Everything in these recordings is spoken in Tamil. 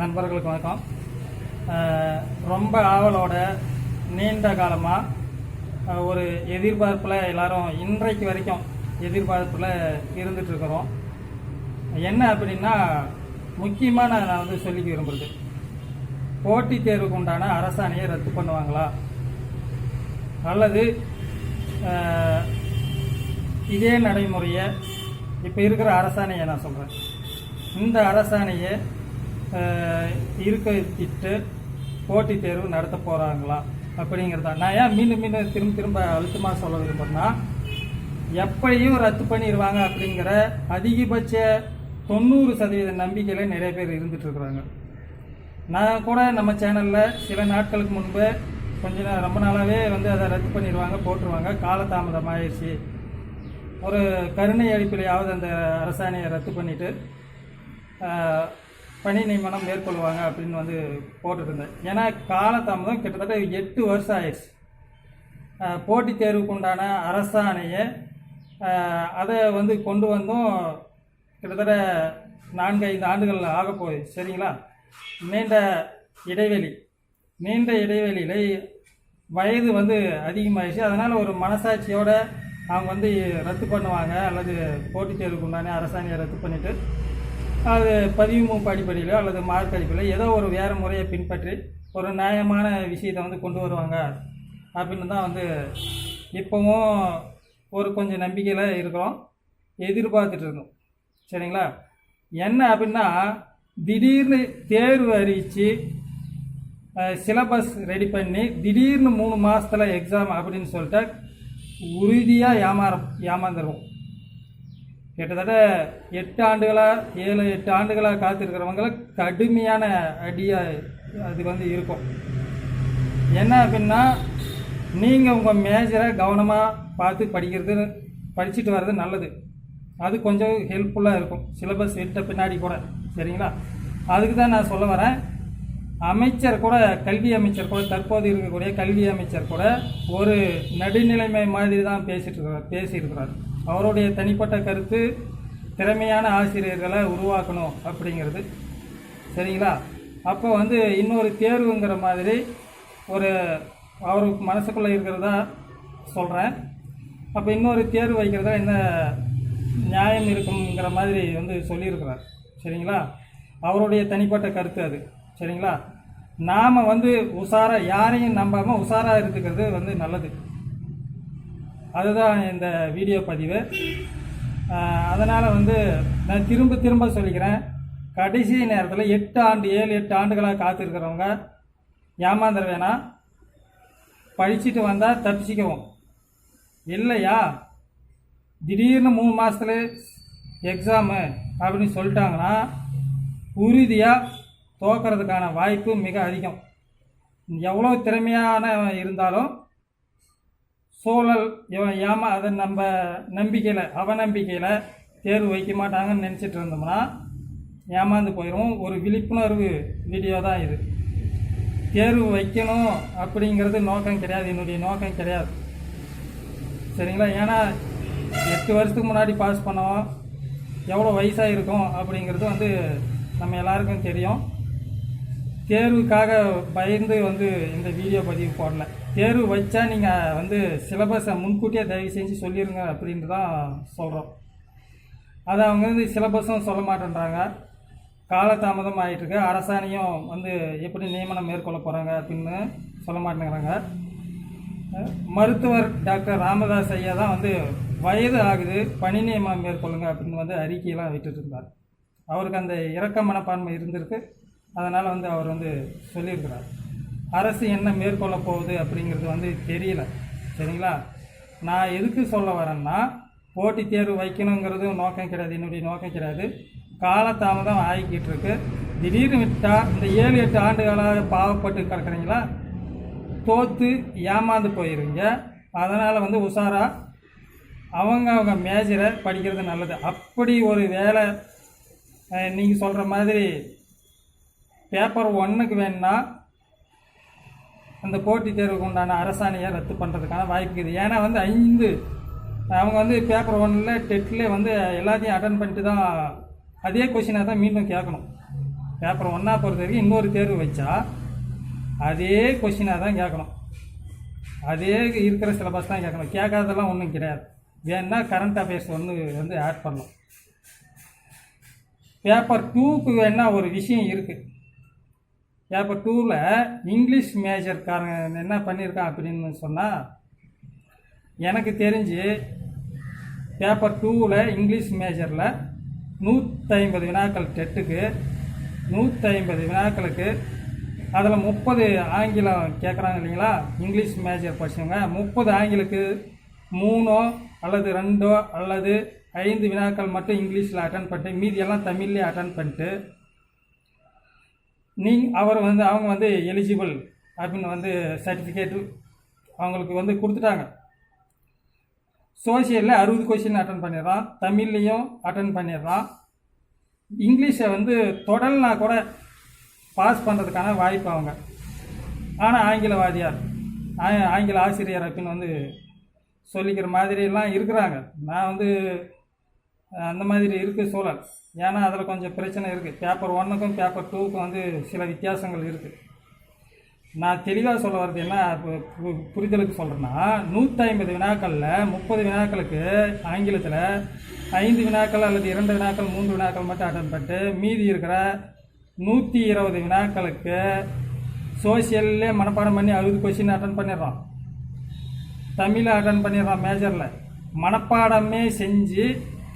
நண்பர்களுக்கு வணக்கம். ரொம்ப ஆவலோட நீண்ட காலமாக ஒரு எதிர்பார்ப்பில் எல்லாரும் இன்றைக்கு வரைக்கும் எதிர்பார்ப்பில் இருந்துட்டுருக்குறோம். என்ன அப்படின்னா முக்கியமாக நான் நான் வந்து சொல்லிக்க விரும்புறது போட்டித் தேர்வுக்கு உண்டான அரசாணையை ரத்து பண்ணுவாங்களா? அல்லது இதே நடைமுறையை இப்போ இருக்கிற அரசாணையை நான் சொல்கிறேன் இந்த அரசாணையை இருக்கிட்டு போட்டித் தேர்வு நடத்த போகிறாங்களா அப்படிங்கிறதா. நான் ஏன் மீண்டும் மீண்டும் திரும்ப திரும்ப அழுத்தமாக சொல்ல விரும்புகிறேன்னா எப்படியும் ரத்து பண்ணிடுவாங்க அப்படிங்கிற அதிகபட்ச தொண்ணூறு சதவீத நம்பிக்கையில் நிறைய பேர் இருந்துட்டு இருக்கிறாங்க. நான் கூட நம்ம சேனலில் சில நாட்களுக்கு முன்பு கொஞ்சம் ரொம்ப நாளாகவே வந்து அதை ரத்து பண்ணிடுவாங்க போட்டுருவாங்க. காலதாமதம் ஆயிடுச்சு. ஒரு கருணை அடிப்படையாவது அந்த அரசாணையை ரத்து பண்ணிவிட்டு பணி நியமனம் மேற்கொள்வாங்க அப்படின்னு வந்து போட்டுருந்தேன் ஏன்னா காலதாமதம் கிட்டத்தட்ட எட்டு வருஷம் ஆயிடுச்சு. போட்டித் தேர்வுக்கு உண்டான அரசாணையை அதை வந்து கொண்டு வந்தும் கிட்டத்தட்ட நான்கு ஐந்து ஆண்டுகள் ஆகப்போகுது சரிங்களா? நீண்ட இடைவெளி. நீண்ட இடைவெளியில் வயது வந்து அதிகமாகிடுச்சு அதனால் ஒரு மனசாட்சியோடு அவங்க வந்து ரத்து பண்ணுவாங்க அல்லது போட்டித் தேர்வுக்கு உண்டான அரசாணையை ரத்து பண்ணிவிட்டு அது பதிவு படிப்படியிலோ அல்லது மார்க் அடிப்படையிலோ ஏதோ ஒரு வேறு முறையை பின்பற்றி ஒரு நியாயமான விஷயத்தை வந்து கொண்டு வருவாங்க. அப்படின்னு தான் வந்து இப்போவும் ஒரு கொஞ்சம் நம்பிக்கையில் இருக்கிறோம். எதிர்பார்த்துட்டு இருக்கோம் சரிங்களா? என்ன அப்படின்னா திடீர்னு தேர்வு அறிவித்து சிலபஸ் ரெடி பண்ணி திடீர்னு மூணு மாதத்தில் எக்ஸாம் அப்படின்னு சொல்லிட்டு உறுதியாக ஏமாற ஏமாந்துருவோம். கிட்டத்தட்ட எட்டு ஆண்டுகளாக ஏழு எட்டு ஆண்டுகளாக காத்திருக்கிறவங்களுக்கு கடுமையான அடியாக அது வந்து இருக்கும். என்ன அப்படின்னா நீங்கள் உங்கள் மேஜரை கவனமாக பார்த்து படிக்கிறது படிச்சுட்டு வர்றது நல்லது. அது கொஞ்சம் ஹெல்ப்ஃபுல்லாக இருக்கும். சிலபஸ் விட்ட பின்னாடி கூட சரிங்களா? அதுக்கு தான் நான் சொல்ல வரேன். அமைச்சர் கூட கல்வி அமைச்சர் கூட தற்போது இருக்கக்கூடிய கல்வி அமைச்சர் கூட ஒரு நடுநிலைமை மாதிரி தான் பேசிட்டு இருக்கிறார் பேசியிருக்கிறார். அவருடைய தனிப்பட்ட கருத்து திறமையான ஆசிரியர்களை உருவாக்கணும் அப்படிங்கிறது. சரிங்களா? அப்போ வந்து இன்னொரு தேர்வுங்கிற மாதிரி ஒரு அவருக்கு மனசுக்குள்ளே இருக்கிறதா சொல்கிறேன் அப்போ இன்னொரு தேர்வு வைக்கிறதா என்ன நியாயம் இருக்குங்கிற மாதிரி வந்து சொல்லியிருக்கிறார். சரிங்களா? அவருடைய தனிப்பட்ட கருத்து அது. சரிங்களா? நாம் வந்து உஷாராக யாரையும் நம்பாமல் உஷாராக இருக்கிறது வந்து நல்லது. அதுதான் இந்த வீடியோ பதிவு. அதனால் வந்து நான் திரும்ப திரும்ப சொல்லிக்கிறேன். கடைசி நேரத்தில் எட்டு ஆண்டு ஏழு எட்டு ஆண்டுகளாக காத்திருக்கிறவங்க ஏமாந்துட வேணாம் படிச்சுட்டு வந்தால் தப்பிச்சிக்கவும். இல்லையா? திடீர்னு மூணு மாதத்துல எக்ஸாமு அப்படின்னு சொல்லிட்டாங்கன்னா உறுதியாக தோக்கிறதுக்கான வாய்ப்பு மிக அதிகம். எவ்வளோ திறமையான இருந்தாலும் சூழல் இவன் ஏமா அதை நம்ம நம்பிக்கையில் அவநம்பிக்கையில் தேர்வு வைக்க மாட்டாங்கன்னு நினச்சிட்டு இருந்தோம்னா ஏமாந்து போயிடும் ஒரு விழிப்புணர்வு வீடியோ தான் இது. தேர்வு வைக்கணும் அப்படிங்கிறது நோக்கம் கிடையாது. என்னுடைய நோக்கம் கிடையாது. சரிங்களா? ஏன்னா எட்டு வருஷத்துக்கு முன்னாடி பாஸ் பண்ணோம். எவ்வளோ வயசாக இருக்கும் அப்படிங்கிறது வந்து நம்ம எல்லாருக்கும் தெரியும். தேர்வுக்காக பயந்து வந்து இந்த வீடியோ பதிவு போடல. தேர்வு வச்சா நீங்கள் வந்து சிலபஸை முன்கூட்டியே தயவு செஞ்சு சொல்லிடுங்க அப்படின்ட்டு தான் சொல்கிறோம் அதை அவங்க வந்து சிலபஸும் சொல்ல மாட்டேன்றாங்க. காலதாமதம் ஆகிட்டுருக்கு அரசாணையும் வந்து எப்படி நியமனம் மேற்கொள்ள போகிறாங்க அப்படின்னு சொல்ல மாட்டேங்கிறாங்க. மருத்துவர் டாக்டர் ராமதாஸ் ஐயா தான் வந்து வயது ஆகுது பணி நியமனம் மேற்கொள்ளுங்க அப்படின்னு வந்து அறிக்கையெல்லாம் விட்டுட்டு இருந்தார். அவருக்கு அந்த இரக்க மனப்பான்மை இருந்திருக்கு. அதனால் வந்து அவர் வந்து சொல்லியிருக்கிறார். அரசு என்ன மேற்கொள்ள போகுது அப்படிங்கிறது வந்து தெரியல. சரிங்களா? நான் எதுக்கு சொல்ல வரேன்னா போட்டித் தேர்வு வைக்கணுங்கிறது நோக்கம் கிடையாது. என்னுடைய நோக்கம் கிடையாது. காலதாமதம் ஆகிக்கிட்டு இருக்கு. திடீர்னு விட்டால் இந்த ஏழு எட்டு ஆண்டுகளாக பாவப்பட்டு கிடக்குறீங்களா? தோற்று ஏமாந்து போயிருங்க. அதனால் வந்து உஷாராக அவங்க அவங்க மேஜரை படிக்கிறது நல்லது. அப்படி ஒரு வேலை நீங்கள் சொல்கிற மாதிரி பேப்பர் ஒன்றுக்கு வேணுன்னா அந்த போட்டித் தேர்வுக்கு உண்டான அரசாணையை ரத்து பண்ணுறதுக்கான வாய்ப்பு இருக்குது ஏன்னா வந்து ஐந்து அவங்க வந்து பேப்பர் ஒன்னில் டெட்டில் வந்து எல்லாத்தையும் அட்டன் பண்ணிட்டு தான் அதே கொஷினாக தான் மீண்டும் கேட்கணும். பேப்பர் ஒன்றா பொறுத்த வரைக்கும் இன்னொரு தேர்வு வச்சா அதே கொஷினாக தான் கேட்கணும். அதே இருக்கிற சிலபஸ் தான் கேட்கணும். கேட்காததெல்லாம் ஒன்றும் கிடையாது. வேணா கரண்ட் அஃபேர்ஸ் ஒன்று வந்து ஆட் பண்ணணும். பேப்பர் டூக்கு வேணால் ஒரு விஷயம் இருக்குது இப்போ டூவில் இங்கிலீஷ் மேஜர்காரங்க என்ன பண்ணியிருக்கான் அப்படின்னு சொன்னால் எனக்கு தெரிஞ்சு பேப்பர் டூவில் இங்கிலீஷ் மேஜரில் நூற்றி வினாக்கள் டெட்டுக்கு நூற்றி ஐம்பது வினாக்களுக்கு அதில் முப்பது ஆங்கிலம் கேட்குறாங்க இல்லைங்களா? இங்கிலீஷ் மேஜர் படிச்சவங்க முப்பது ஆங்கிலுக்கு மூணோ அல்லது ரெண்டோ அல்லது ஐந்து வினாக்கள் மட்டும் இங்கிலீஷில் அட்டன் பண்ணிட்டு மீதி எல்லாம் தமிழ்லேயே அட்டன் பண்ணிட்டு நீங் அவர் வந்து அவங்க வந்து எலிஜிபிள் அப்படின்னு வந்து சர்டிஃபிகேட்டு அவங்களுக்கு வந்து கொடுத்துட்டாங்க. சோசியலில் அறுபது கொஷின் அட்டன் பண்ணிடுறான். தமிழ்லேயும் அட்டன் பண்ணிடுறான். இங்கிலீஷை வந்து தொடல்னா கூட பாஸ் பண்ணுறதுக்கான வாய்ப்பு அவங்க. ஆனால் ஆங்கிலவாதியார் ஆ- ஆங்கில ஆசிரியர் அப்படின்னு வந்து சொல்லிக்கிற மாதிரிலாம் இருக்கிறாங்க. நான் வந்து அந்த மாதிரி இருக்குது சூழல் ஏன்னா அதில் கொஞ்சம் பிரச்சனை இருக்குது பேப்பர் ஒன்றுக்கும் பேப்பர் டூக்கும் வந்து சில வித்தியாசங்கள் இருக்குது நான் தெளிவாக சொல்ல வர்றது என்ன பு- பு- புரிதலுக்கு சொல்கிறேன்னா நூற்றி ஐம்பது வினாக்களில் முப்பது வினாக்களுக்கு ஆங்கிலத்தில் ஐந்து வினாக்கள் அல்லது இரண்டு வினாக்கள் மூன்று வினாக்கள் மட்டும் அட்டன் பண்ணிட்டு மீதி இருக்கிற நூற்றி இருபது வினாக்களுக்கு சோசியல்லே மனப்பாடம் பண்ணி அறுபது கொஸ்டின் அட்டன் பண்ணிடுறான் தமிழை அட்டன் பண்ணிடுறான் மேஜரில் மனப்பாடமே செஞ்சு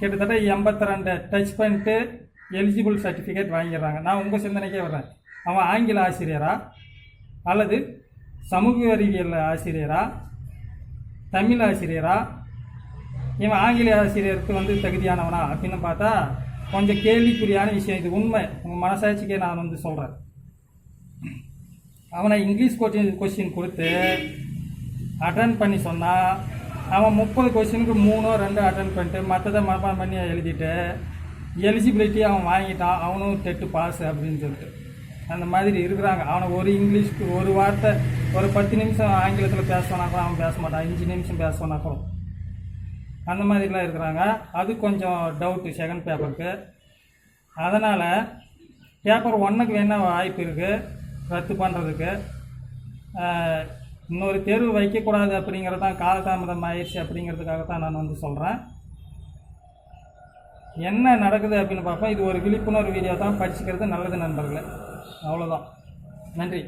கிட்டத்தட்ட எண்பத்தி ரெண்டு டச் பண்ணிட்டு எலிஜிபிள் சர்டிஃபிகேட் வாங்கிடுறாங்க. நான் உங்கள் சிந்தனைக்கே வர்றேன். அவன் ஆங்கில ஆசிரியரா? அல்லது சமூக அறிவியல் ஆசிரியரா? தமிழ் ஆசிரியரா? இவன் ஆங்கில ஆசிரியருக்கு வந்து தகுதியானவனா? அப்படின்னு பார்த்தா கொஞ்சம் கேள்விக்குறியான விஷயம் இது. உண்மை. உங்கள் மனசாட்சிக்கே நான் வந்து சொல்கிறேன் அவனை இங்கிலீஷ் கொஸ்டின் கொஸ்டின் கொடுத்து அட்டன் பண்ணி சொன்னால் அவன் முப்பது கொஸ்டினுக்கு மூணோ ரெண்டோ அட்டன் பண்ணிட்டு மற்றதை மனப்பாடம் பண்ணி எழுதிட்டு எலிஜிபிலிட்டி அவன் வாங்கிட்டான். அவனும் டெட்டு பாஸ் அப்படின்னு சொல்லிட்டு. அந்த மாதிரி இருக்கிறாங்க. அவனை ஒரு இங்கிலீஷ்க்கு ஒரு வார்த்தை ஒரு பத்து நிமிஷம் ஆங்கிலத்தில் பேச கூட அவன் பேச மாட்டான். அஞ்சு நிமிஷம் பேச கூட. அந்த மாதிரிலாம் இருக்கிறாங்க. அது கொஞ்சம் டவுட்டு செகண்ட் பேப்பருக்கு அதனால் பேப்பர் ஒன்றுக்கு வேணால் வாய்ப்பு இருக்குது ரத்து பண்ணுறதுக்கு இன்னொரு தேர்வு வைக்கக்கூடாது அப்படிங்கிறது தான் காலதாமதம் ஆயிடுச்சு அப்படிங்கிறதுக்காக தான் நான் வந்து சொல்கிறேன் என்ன நடக்குது அப்படின்னு பார்ப்போம். இது ஒரு விழிப்புணர்வு வீடியோ தான். படிச்சுக்கிறது நல்லது நண்பர்களே. அவ்வளோதான் நன்றி.